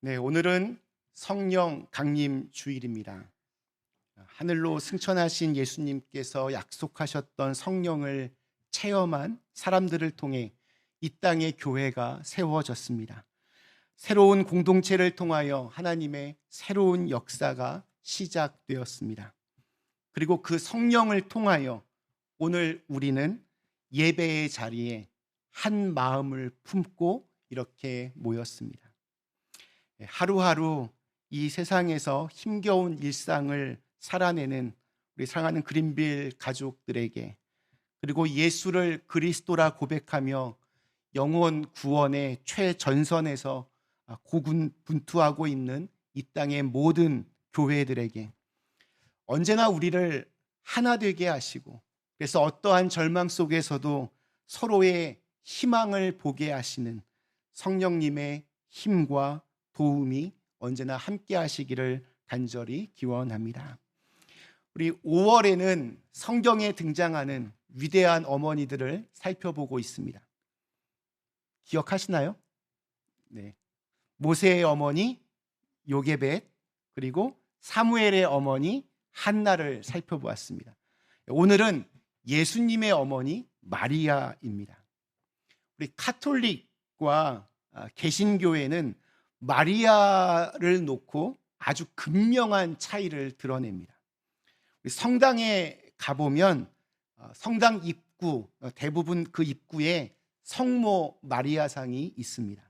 네, 오늘은 성령 강림 주일입니다. 하늘로 승천하신 예수님께서 약속하셨던 성령을 체험한 사람들을 통해 이 땅의 교회가 세워졌습니다. 새로운 공동체를 통하여 하나님의 새로운 역사가 시작되었습니다. 그리고 그 성령을 통하여 오늘 우리는 예배의 자리에 한 마음을 품고 이렇게 모였습니다. 예, 하루하루 이 세상에서 힘겨운 일상을 살아내는 우리 사랑하는 그린빌 가족들에게 그리고 예수를 그리스도라 고백하며 영원 구원의 최전선에서 고군 분투하고 있는 이 땅의 모든 교회들에게 언제나 우리를 하나 되게 하시고 그래서 어떠한 절망 속에서도 서로의 희망을 보게 하시는 성령님의 힘과 도움이 언제나 함께 하시기를 간절히 기원합니다. 우리 5월에는 성경에 등장하는 위대한 어머니들을 살펴보고 있습니다. 기억하시나요? 네. 모세의 어머니 요게벳 그리고 사무엘의 어머니 한나를 살펴보았습니다. 오늘은 예수님의 어머니 마리아입니다. 우리 카톨릭과 아, 개신교회는 마리아를 놓고 아주 극명한 차이를 드러냅니다. 성당에 가보면 어, 성당 입구 어, 대부분 그 입구에 성모 마리아상이 있습니다.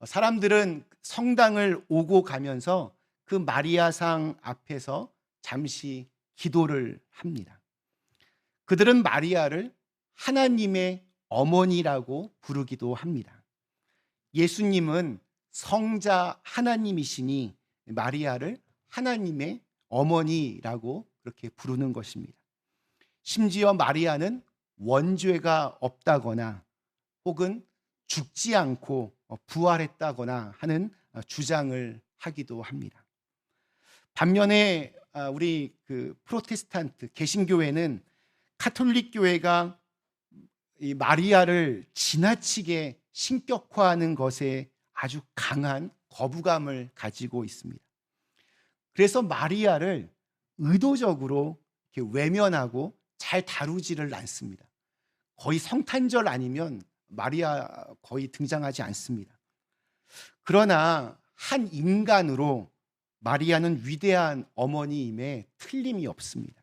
어, 사람들은 성당을 오고 가면서 그 마리아상 앞에서 잠시 기도를 합니다. 그들은 마리아를 하나님의 어머니라고 부르기도 합니다. 예수님은 성자 하나님이시니 마리아를 하나님의 어머니라고 그렇게 부르는 것입니다. 심지어 마리아는 원죄가 없다거나 혹은 죽지 않고 부활했다거나 하는 주장을 하기도 합니다. 반면에 아, 우리 그 프로테스탄트 개신교회는 카톨릭 교회가 이 마리아를 지나치게 신격화하는 것에 아주 강한 거부감을 가지고 있습니다. 그래서 마리아를 의도적으로 외면하고 잘 다루지를 않습니다. 거의 성탄절 아니면 마리아 거의 등장하지 않습니다. 그러나 한 인간으로 마리아는 위대한 어머니임에 틀림이 없습니다.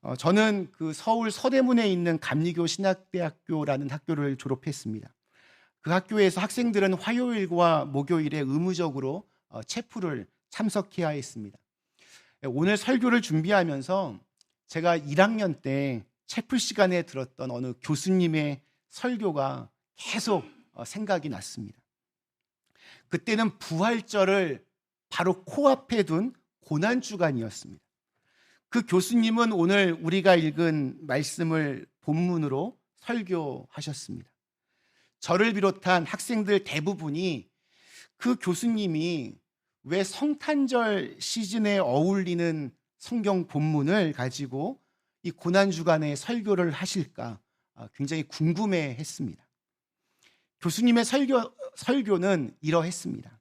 어, 저는 그 서울 서대문에 있는 감리교 신학대학교라는 학교를 졸업했습니다. 그 학교에서 학생들은 화요일과 목요일에 의무적으로 어, 체프를 참석해야 했습니다. 오늘 설교를 준비하면서 제가 1학년 때 체프 시간에 들었던 어느 교수님의 설교가 계속 어, 생각이 났습니다. 그때는 부활절을 바로 코앞에 둔 고난 주간이었습니다. 그 교수님은 오늘 우리가 읽은 말씀을 본문으로 설교하셨습니다. 저를 비롯한 학생들 대부분이 그 교수님이 왜 성탄절 시즌에 어울리는 성경 본문을 가지고 이 고난 주간에 설교를 하실까 아, 굉장히 궁금해 했습니다. 교수님의 설교, 설교는 이러했습니다.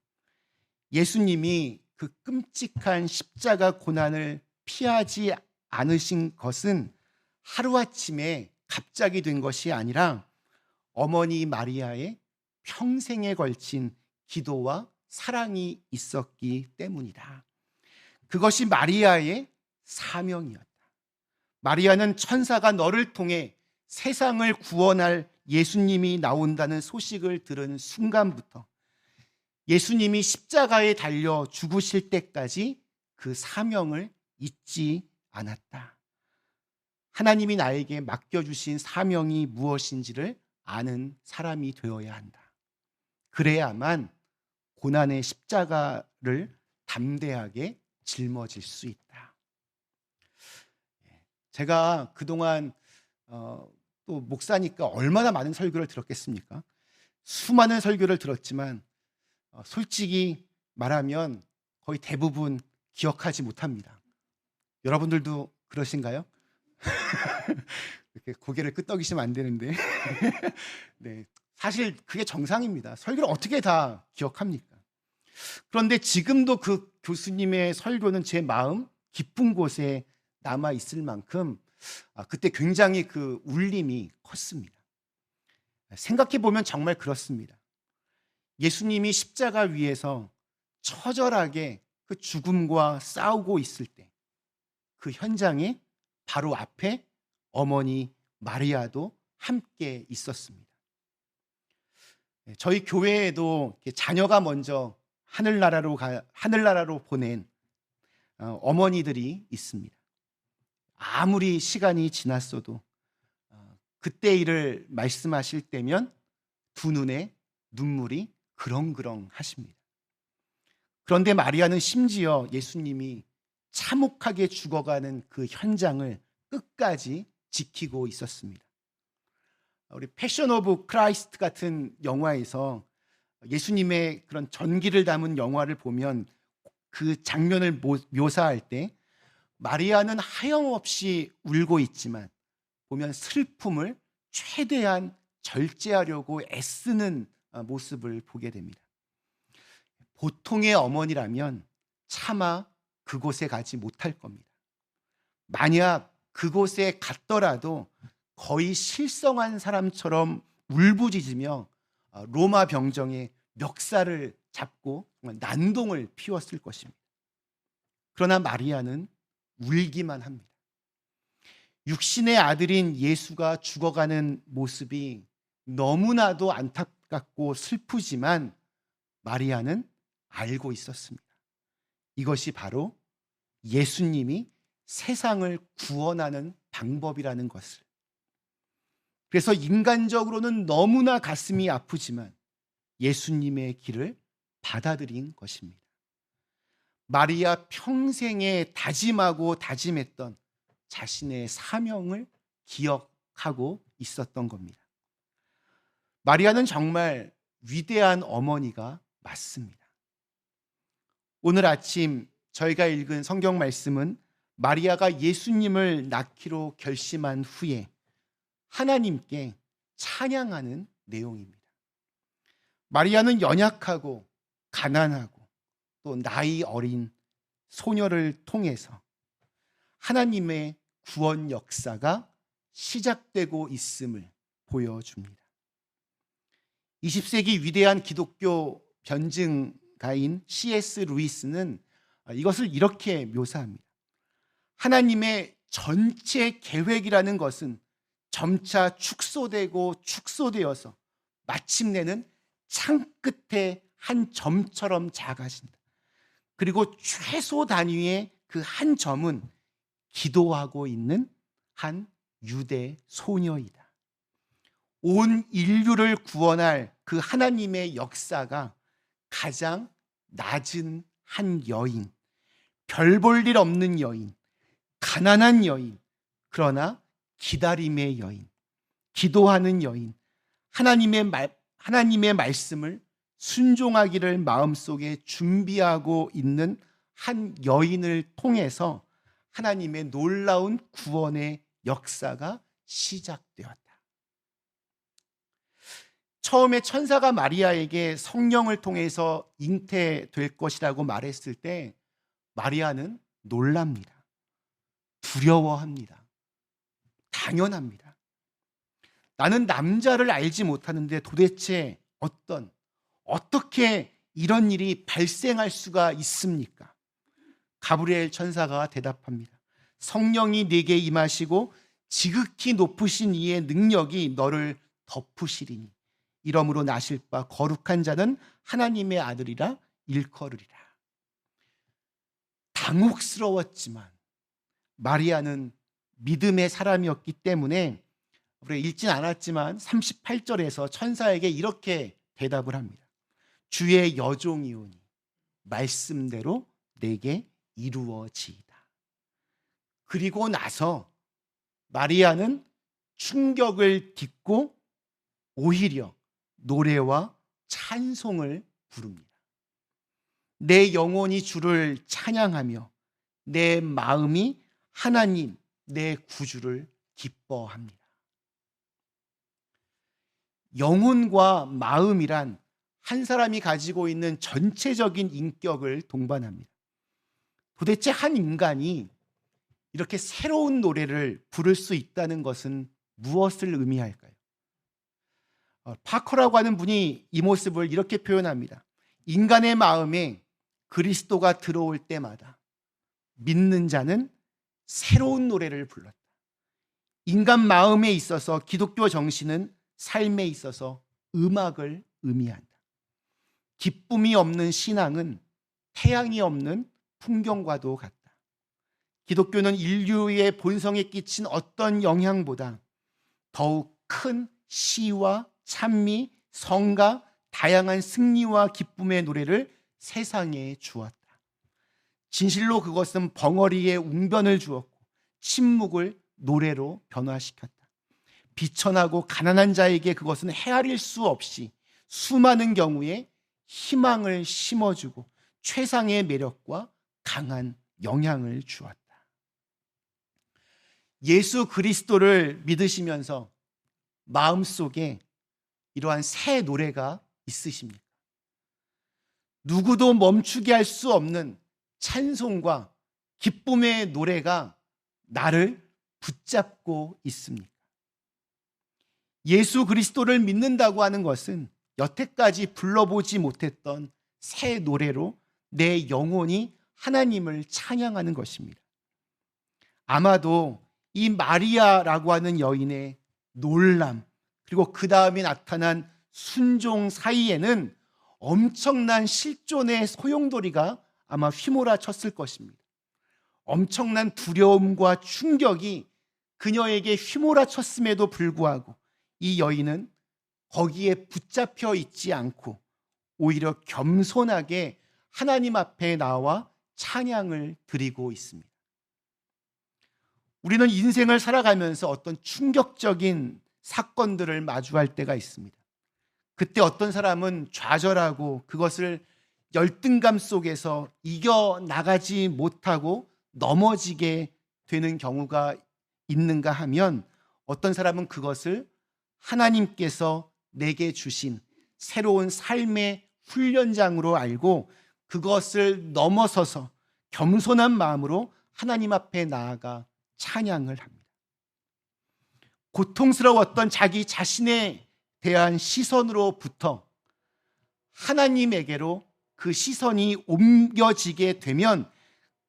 예수님이 그 끔찍한 십자가 고난을 피하지 않으신 것은 하루아침에 갑자기 된 것이 아니라 어머니 마리아의 평생에 걸친 기도와 사랑이 있었기 때문이다. 그것이 마리아의 사명이었다. 마리아는 천사가 너를 통해 세상을 구원할 예수님이 나온다는 소식을 들은 순간부터 예수님이 십자가에 달려 죽으실 때까지 그 사명을 잊지 않았다. 하나님이 나에게 맡겨주신 사명이 무엇인지를 아는 사람이 되어야 한다. 그래야만 고난의 십자가를 담대하게 짊어질 수 있다. 예, 제가 그동안 어, 또 목사니까 얼마나 많은 설교를 들었겠습니까? 수많은 설교를 들었지만 어, 솔직히 말하면 거의 대부분 기억하지 못합니다. 여러분들도 그러신가요? 이렇게 고개를 끄덕이시면 안 되는데. 네. 사실 그게 정상입니다. 설교를 어떻게 다 기억합니까? 그런데 지금도 그 교수님의 설교는 제 마음 깊은 곳에 남아 있을 만큼 아, 그때 굉장히 그 울림이 컸습니다. 생각해 보면 정말 그렇습니다. 예수님이 십자가 위에서 처절하게 그 죽음과 싸우고 있을 때 그 현장에 바로 앞에 어머니 마리아도 함께 있었습니다. 네, 저희 교회에도 자녀가 먼저 하늘나라로 가, 하늘나라로 보낸 어, 어머니들이 있습니다. 아무리 시간이 지났어도 어, 그때 일을 말씀하실 때면 두 눈에 눈물이 그렁그렁 하십니다. 그런데 마리아는 심지어 예수님이 참혹하게 죽어가는 그 현장을 끝까지 지키고 있었습니다. 우리 패션 오브 크라이스트 같은 영화에서 예수님의 그런 전기를 담은 영화를 보면 그 장면을 묘사할 때 마리아는 하염없이 울고 있지만 보면 슬픔을 최대한 절제하려고 애쓰는 어, 모습을 보게 됩니다. 보통의 어머니라면 차마 그곳에 가지 못할 겁니다. 만약 그곳에 갔더라도 거의 실성한 사람처럼 울부짖으며 어, 로마 병정의 멱살을 잡고 난동을 피웠을 것입니다. 그러나 마리아는 울기만 합니다. 육신의 아들인 예수가 죽어가는 모습이 너무나도 안타깝고 슬프지만 마리아는 알고 있었습니다. 이것이 바로 예수님이 세상을 구원하는 방법이라는 것을. 그래서 인간적으로는 너무나 가슴이 아프지만 예수님의 길을 받아들인 것입니다. 마리아 평생에 다짐하고 다짐했던 자신의 사명을 기억하고 있었던 겁니다. 마리아는 정말 위대한 어머니가 맞습니다. 오늘 아침 저희가 읽은 성경 말씀은 마리아가 예수님을 낳기로 결심한 후에 하나님께 찬양하는 내용입니다. 마리아는 연약하고 가난하고 또 나이 어린 소녀를 통해서 하나님의 구원 역사가 시작되고 있음을 보여줍니다. 20세기 위대한 기독교 변증 가인 C.S. 루이스는 이것을 이렇게 묘사합니다. 하나님의 전체 계획이라는 것은 점차 축소되고 축소되어서 마침내는 창 끝에 한 점처럼 작아진다. 그리고 최소 단위의 그 한 점은 기도하고 있는 한 유대 소녀이다. 온 인류를 구원할 그 하나님의 역사가 가장 낮은 한 여인, 별 볼 일 없는 여인, 가난한 여인, 그러나 기다림의 여인, 기도하는 여인, 하나님의 말, 하나님의 말씀을 순종하기를 마음속에 준비하고 있는 한 여인을 통해서 하나님의 놀라운 구원의 역사가 시작되었다. 처음에 천사가 마리아에게 성령을 통해서 잉태될 것이라고 말했을 때 마리아는 놀랍니다. 두려워합니다. 당연합니다. 나는 남자를 알지 못하는데 도대체 어떤 어떻게 이런 일이 발생할 수가 있습니까? 가브리엘 천사가 대답합니다. 성령이 네게 임하시고 지극히 높으신 이의 능력이 너를 덮으시리니 이러므로 나실 바 거룩한 자는 하나님의 아들이라 일컬으리라. 당혹스러웠지만 마리아는 믿음의 사람이었기 때문에 우리가 읽진 않았지만 38절에서 천사에게 이렇게 대답을 합니다. 주의 여종이오니 말씀대로 내게 이루어지이다. 그리고 나서 마리아는 충격을 딛고 오히려 노래와 찬송을 부릅니다. 내 영혼이 주를 찬양하며 내 마음이 하나님, 내 구주를 기뻐합니다. 영혼과 마음이란 한 사람이 가지고 있는 전체적인 인격을 동반합니다. 도대체 한 인간이 이렇게 새로운 노래를 부를 수 있다는 것은 무엇을 의미할까요? 어, 파커라고 하는 분이 이 모습을 이렇게 표현합니다. 인간의 마음에 그리스도가 들어올 때마다 믿는 자는 새로운 노래를 불렀다. 인간 마음에 있어서 기독교 정신은 삶에 있어서 음악을 의미한다. 기쁨이 없는 신앙은 태양이 없는 풍경과도 같다. 기독교는 인류의 본성에 끼친 어떤 영향보다 더욱 큰 시와 찬미, 성가, 다양한 승리와 기쁨의 노래를 세상에 주었다. 진실로 그것은 벙어리에 웅변을 주었고 침묵을 노래로 변화시켰다. 비천하고 가난한 자에게 그것은 헤아릴 수 없이 수많은 경우에 희망을 심어주고 최상의 매력과 강한 영향을 주었다. 예수 그리스도를 믿으시면서 마음속에 이러한 새 노래가 있으십니까? 누구도 멈추게 할 수 없는 찬송과 기쁨의 노래가 나를 붙잡고 있습니까? 예수 그리스도를 믿는다고 하는 것은 여태까지 불러보지 못했던 새 노래로 내 영혼이 하나님을 찬양하는 것입니다. 아마도 이 마리아라고 하는 여인의 놀람, 그리고 그 다음에 나타난 순종 사이에는 엄청난 실존의 소용돌이가 아마 휘몰아 쳤을 것입니다. 엄청난 두려움과 충격이 그녀에게 휘몰아 쳤음에도 불구하고 이 여인은 거기에 붙잡혀 있지 않고 오히려 겸손하게 하나님 앞에 나와 찬양을 드리고 있습니다. 우리는 인생을 살아가면서 어떤 충격적인 사건들을 마주할 때가 있습니다. 그때 어떤 사람은 좌절하고 그것을 열등감 속에서 이겨 나가지 못하고 넘어지게 되는 경우가 있는가 하면 어떤 사람은 그것을 하나님께서 내게 주신 새로운 삶의 훈련장으로 알고 그것을 넘어서서 겸손한 마음으로 하나님 앞에 나아가 찬양을 합니다. 고통스러웠던 자기 자신에 대한 시선으로부터 하나님에게로 그 시선이 옮겨지게 되면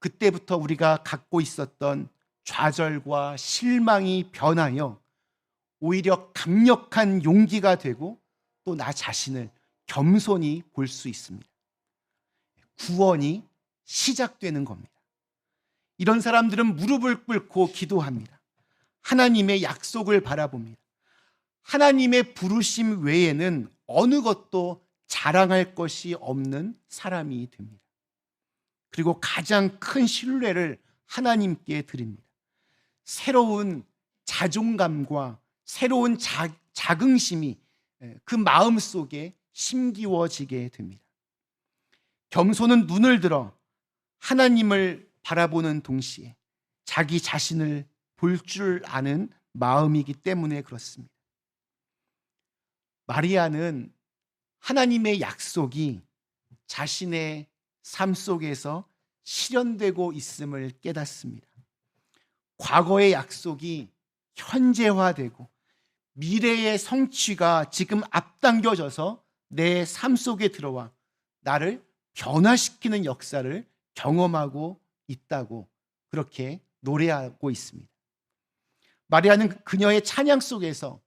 그때부터 우리가 갖고 있었던 좌절과 실망이 변하여 오히려 강력한 용기가 되고 또 나 자신을 겸손히 볼 수 있습니다. 구원이 시작되는 겁니다. 이런 사람들은 무릎을 꿇고 기도합니다. 하나님의 약속을 바라봅니다. 하나님의 부르심 외에는 어느 것도 자랑할 것이 없는 사람이 됩니다. 그리고 가장 큰 신뢰를 하나님께 드립니다. 새로운 자존감과 새로운 자, 자긍심이 그 마음 속에 심기워지게 됩니다. 겸손은 눈을 들어 하나님을 바라보는 동시에 자기 자신을 볼 줄 아는 마음이기 때문에 그렇습니다. 마리아는 하나님의 약속이 자신의 삶 속에서 실현되고 있음을 깨닫습니다. 과거의 약속이 현재화되고 미래의 성취가 지금 앞당겨져서 내 삶 속에 들어와 나를 변화시키는 역사를 경험하고 있다고 그렇게 노래하고 있습니다. 마리아는 그녀의 찬양 속에서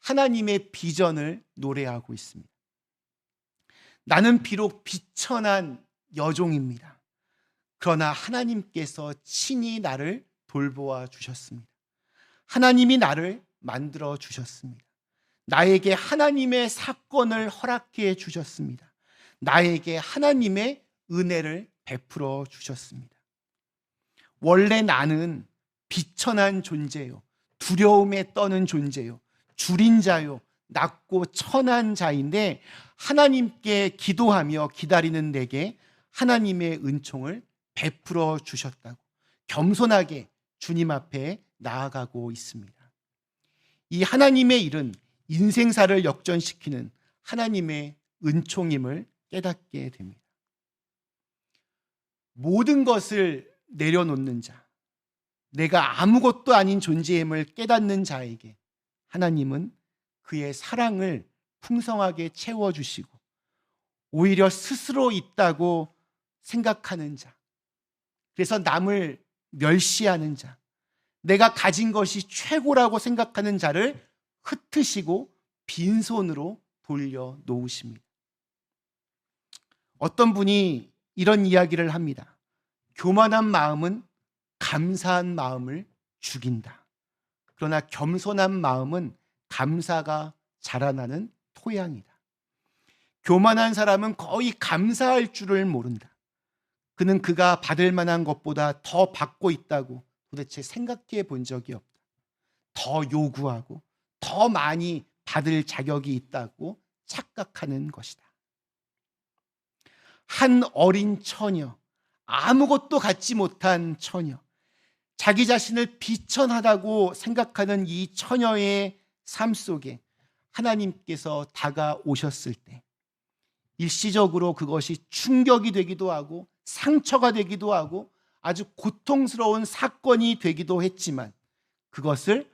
하나님의 비전을 노래하고 있습니다. 나는 비록 비천한 여종입니다. 그러나 하나님께서 친히 나를 돌보아 주셨습니다. 하나님이 나를 만들어 주셨습니다. 나에게 하나님의 사건을 허락해 주셨습니다. 나에게 하나님의 은혜를 베풀어 주셨습니다. 원래 나는 비천한 존재요. 두려움에 떠는 존재요. 줄인 자요. 낮고 천한 자인데 하나님께 기도하며 기다리는 내게 하나님의 은총을 베풀어 주셨다고 겸손하게 주님 앞에 나아가고 있습니다. 이 하나님의 일은 인생사를 역전시키는 하나님의 은총임을 깨닫게 됩니다. 모든 것을 내려놓는 자, 내가 아무것도 아닌 존재임을 깨닫는 자에게 하나님은 그의 사랑을 풍성하게 채워주시고 오히려 스스로 있다고 생각하는 자, 그래서 남을 멸시하는 자, 내가 가진 것이 최고라고 생각하는 자를 흩으시고 빈손으로 돌려 놓으십니다. 어떤 분이 이런 이야기를 합니다. 교만한 마음은 감사한 마음을 죽인다. 그러나 겸손한 마음은 감사가 자라나는 토양이다. 교만한 사람은 거의 감사할 줄을 모른다. 그는 그가 받을 만한 것보다 더 받고 있다고 도대체 생각해 본 적이 없다. 더 요구하고 더 많이 받을 자격이 있다고 착각하는 것이다. 한 어린 처녀, 아무것도 갖지 못한 처녀, 자기 자신을 비천하다고 생각하는 이 처녀의 삶 속에 하나님께서 다가오셨을 때 일시적으로 그것이 충격이 되기도 하고 상처가 되기도 하고 아주 고통스러운 사건이 되기도 했지만 그것을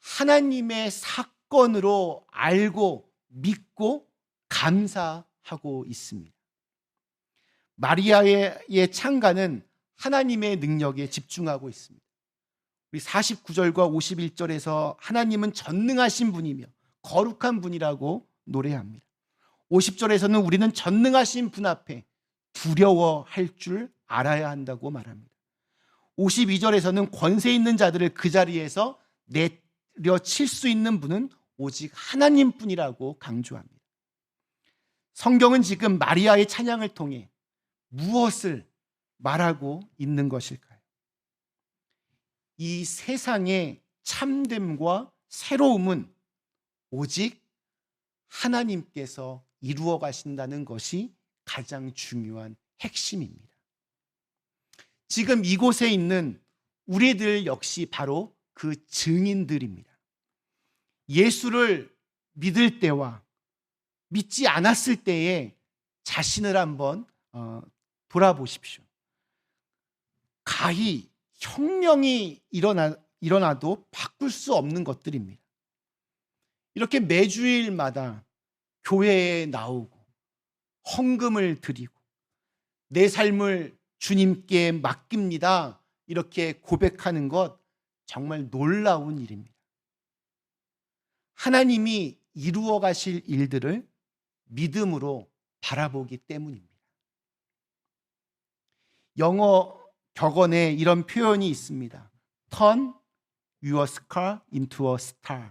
하나님의 사건으로 알고 믿고 감사하고 있습니다. 마리아의 창가는 하나님의 능력에 집중하고 있습니다. 우리 49절과 51절에서 하나님은 전능하신 분이며 거룩한 분이라고 노래합니다. 50절에서는 우리는 전능하신 분 앞에 두려워할 줄 알아야 한다고 말합니다. 52절에서는 권세 있는 자들을 그 자리에서 내려칠 수 있는 분은 오직 하나님 뿐이라고 강조합니다. 성경은 지금 마리아의 찬양을 통해 무엇을 말하고 있는 것일까요? 이 세상의 참됨과 새로움은 오직 하나님께서 이루어 가신다는 것이 가장 중요한 핵심입니다. 지금 이곳에 있는 우리들 역시 바로 그 증인들입니다. 예수를 믿을 때와 믿지 않았을 때에 자신을 한번 어, 돌아보십시오. 가히 혁명이 일어나, 일어나도 바꿀 수 없는 것들입니다. 이렇게 매주일마다 교회에 나오고 헌금을 드리고 내 삶을 주님께 맡깁니다. 이렇게 고백하는 것 정말 놀라운 일입니다. 하나님이 이루어 가실 일들을 믿음으로 바라보기 때문입니다. 영어 격언에 이런 표현이 있습니다. Turn your scar into a star.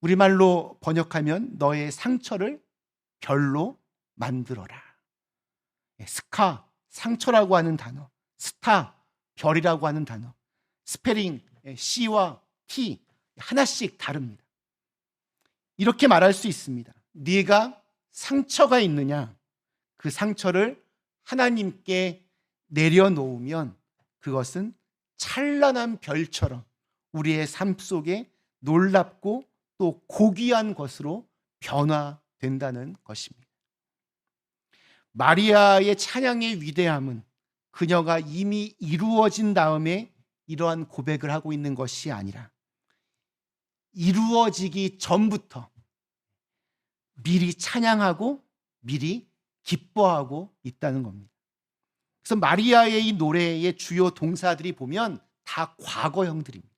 우리말로 번역하면 너의 상처를 별로 만들어라. 예, 스카, 상처라고 하는 단어. 스타, 별이라고 하는 단어. 스페링, 예, C와 T 하나씩 다릅니다. 이렇게 말할 수 있습니다. 네가 상처가 있느냐? 그 상처를 하나님께 내려놓으면 그것은 찬란한 별처럼 우리의 삶 속에 놀랍고 또 고귀한 것으로 변화된다는 것입니다. 마리아의 찬양의 위대함은 그녀가 이미 이루어진 다음에 이러한 고백을 하고 있는 것이 아니라 이루어지기 전부터 미리 찬양하고 미리 기뻐하고 있다는 겁니다. 그래서 마리아의 이 노래의 주요 동사들이 보면 다 과거형들입니다.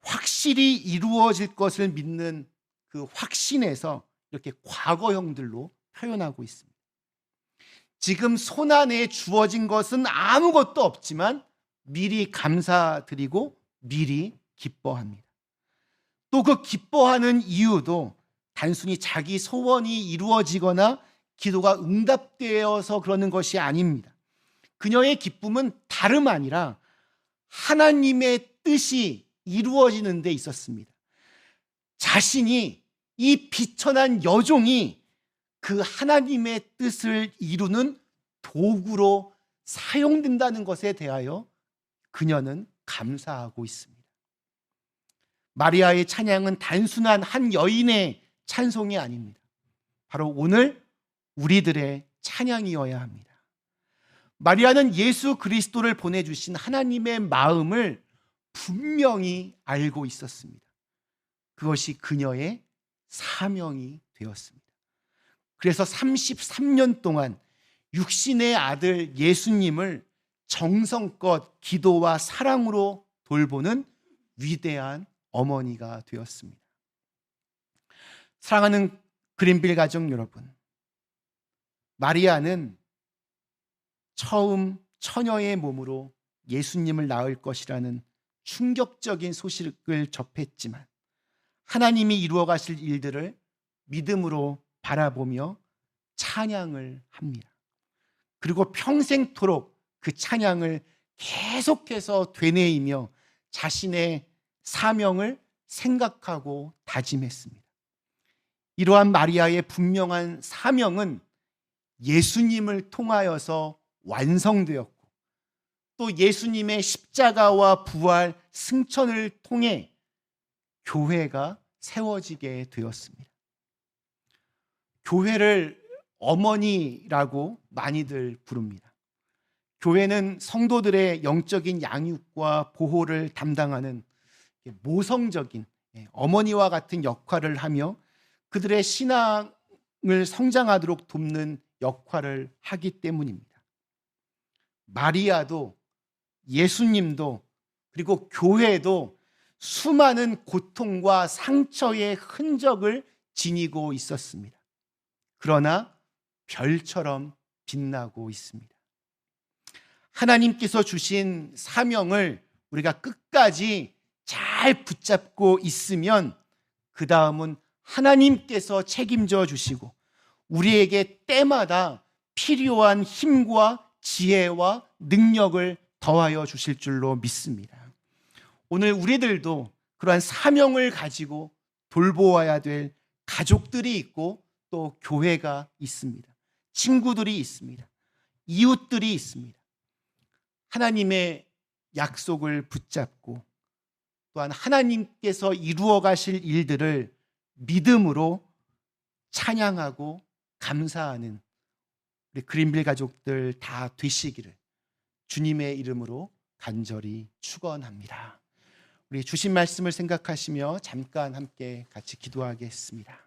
확실히 이루어질 것을 믿는 그 확신에서 이렇게 과거형들로 표현하고 있습니다. 지금 손안에 주어진 것은 아무것도 없지만 미리 감사드리고 미리 기뻐합니다. 또 그 기뻐하는 이유도 단순히 자기 소원이 이루어지거나 기도가 응답되어서 그러는 것이 아닙니다. 그녀의 기쁨은 다름 아니라 하나님의 뜻이 이루어지는 데 있었습니다. 자신이 이 비천한 여종이 그 하나님의 뜻을 이루는 도구로 사용된다는 것에 대하여 그녀는 감사하고 있습니다. 마리아의 찬양은 단순한 한 여인의 찬송이 아닙니다. 바로 오늘 우리들의 찬양이어야 합니다. 마리아는 예수 그리스도를 보내주신 하나님의 마음을 분명히 알고 있었습니다. 그것이 그녀의 사명이 되었습니다. 그래서 33년 동안 육신의 아들 예수님을 정성껏 기도와 사랑으로 돌보는 위대한 어머니가 되었습니다. 사랑하는 그린빌 가족 여러분, 마리아는 처음 처녀의 몸으로 예수님을 낳을 것이라는 충격적인 소식을 접했지만 하나님이 이루어 가실 일들을 믿음으로 바라보며 찬양을 합니다. 그리고 평생토록 그 찬양을 계속해서 되뇌이며 자신의 사명을 생각하고 다짐했습니다. 이러한 마리아의 분명한 사명은 예수님을 통하여서 완성되었고 또 예수님의 십자가와 부활 승천을 통해 교회가 세워지게 되었습니다. 교회를 어머니라고 많이들 부릅니다. 교회는 성도들의 영적인 양육과 보호를 담당하는 모성적인 예, 어머니와 같은 역할을 하며 그들의 신앙을 성장하도록 돕는 역할을 하기 때문입니다. 마리아도 예수님도 그리고 교회도 수많은 고통과 상처의 흔적을 지니고 있었습니다. 그러나 별처럼 빛나고 있습니다. 하나님께서 주신 사명을 우리가 끝까지 잘 붙잡고 있으면 그 다음은 하나님께서 책임져 주시고 우리에게 때마다 필요한 힘과 지혜와 능력을 더하여 주실 줄로 믿습니다. 오늘 우리들도 그러한 사명을 가지고 돌보아야 될 가족들이 있고 또 교회가 있습니다. 친구들이 있습니다. 이웃들이 있습니다. 하나님의 약속을 붙잡고 또한 하나님께서 이루어 가실 일들을 믿음으로 찬양하고 감사하는 우리 그린빌 가족들 다 되시기를 주님의 이름으로 간절히 축원합니다. 우리 주신 말씀을 생각하시며 잠깐 함께 같이 기도하겠습니다.